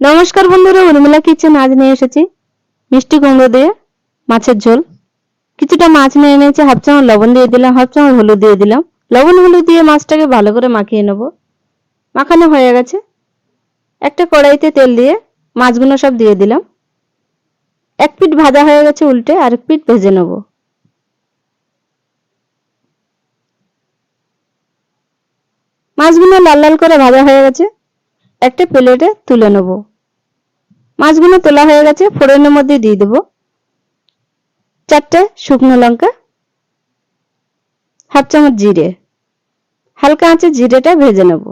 নমস্কার বন্ধুরা, উর্মিলা কিচেন, আজ নিয়ে এসেছি মিষ্টি কুমড়ো দিয়ে মাছের ঝোল। কিছুটা মাছ নিয়ে নিয়েছি হাফ চামচ লবণ দিয়ে দিলাম, হাফ চামচ হলুদ দিয়ে দিলাম। লবণ হলুদ দিয়ে মাছটাকে ভালো করে মাখিয়ে নেব। মাখানো হয়ে গেছে। একটা কড়াইতে তেল দিয়ে মাছগুলো সব দিয়ে দিলাম। এক পিঠ ভাজা হয়ে গেছে উল্টে, আরেক পিঠ ভেজে নেব। মাছগুলো লাল লাল করে ভাজা হয়ে গেছে। একটা প্লেটে তুলে নেব। মাছগুলো তোলা হয়ে গেছে, ফোড়নের মধ্যে দিয়ে দেবো। চারটে শুকনো লঙ্কা, হাফ চামচ জিরে, হালকা আঁচে জিরেটা ভেজে নেব।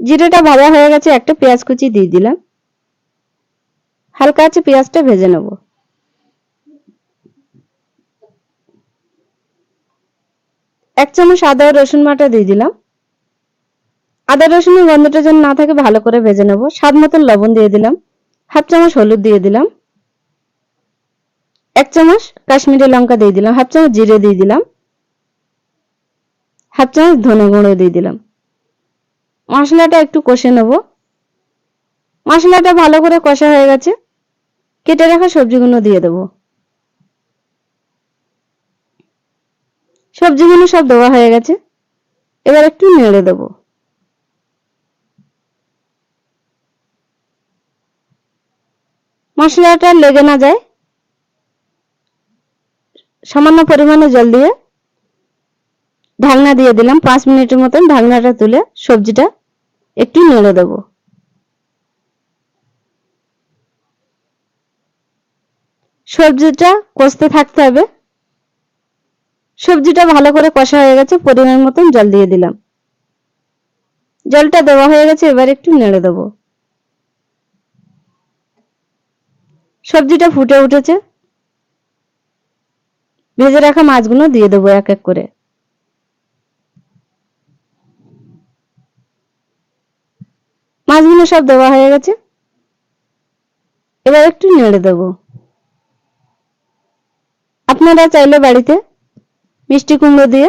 জিরেটা ভাজা হয়ে গেছে, একটা পেঁয়াজ কুচি দিয়ে দিলাম। হালকা আছে পেঁয়াজটা ভেজে নেব। এক চামচ আদা রসুন বাটা দিয়ে দিলাম। আদা রসুনের গন্ধটা যেন না থাকে, ভালো করে ভেজে নেব। স্বাদ মতন লবণ দিয়ে দিলাম। হাফ চামচ হলুদ দিয়ে দিলাম। এক চামচ কাশ্মীরি লঙ্কা দিয়ে দিলাম। হাফ চামচ জিরে দিয়ে দিলাম। হাফ চামচ ধনে গুঁড়ো দিয়ে দিলাম। মশলাটা একটু কষে নেব। মশলাটা ভালো করে কষা হয়ে গেছে। কেটে রাখা সবজিগুলো দিয়ে দেবো। সবজিগুলো সব দেওয়া হয়ে গেছে। এবার একটু নেড়ে দেবো। মশলাটা লেগে না যায়, সামান্য পরিমাণে জল দিয়ে ঢাকনা দিয়ে দিলাম, পাঁচ মিনিটের মতন ঢাকনাটা তুলে সবজিটা একটু নেড়ে দেব। সবজিটা কষতে থাকতে হবে। সবজিটা ভালো করে কষা হয়ে গেছে, পরিমাণ মতন জল দিয়ে দিলাম। জলটা দেওয়া হয়ে গেছে, এবার একটু নেড়ে দেবো। সবজিটা ফুটে উঠেছে। ভেজে রাখা মাছগুলো দিয়ে দেবো এক এক করে। মাছগুলো সব দেওয়া হয়ে গেছে। এবার একটু নেড়ে দেব। আপনারা চাইলে বাড়িতে মিষ্টি কুমড়ো দিয়ে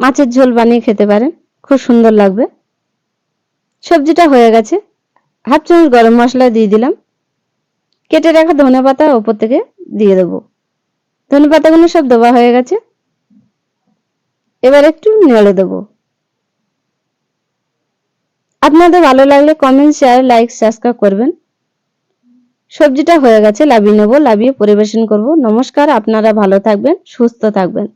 মাছের ঝোল বানিয়ে খেতে পারেন। খুব সুন্দর লাগবে। সবজিটা হয়ে গেছে। হাফ চামচ গরম মশলা দিয়ে দিলাম। কেটে রাখা ধনে পাতা ওপর থেকে দিয়ে দেবো। ধনে পাতাগুলো সব দেওয়া হয়ে গেছে। এবার একটু নেড়ে দেবো। আপনাদের ভালো লাগলে কমেন্ট শেয়ার লাইক সাবস্ক্রাইব করবেন। সবজিটা হয়ে গেছে লাভিয়ে নেব লাভিয়ে পরিবেশন করব। নমস্কার, আপনারা ভালো থাকবেন, সুস্থ থাকবেন।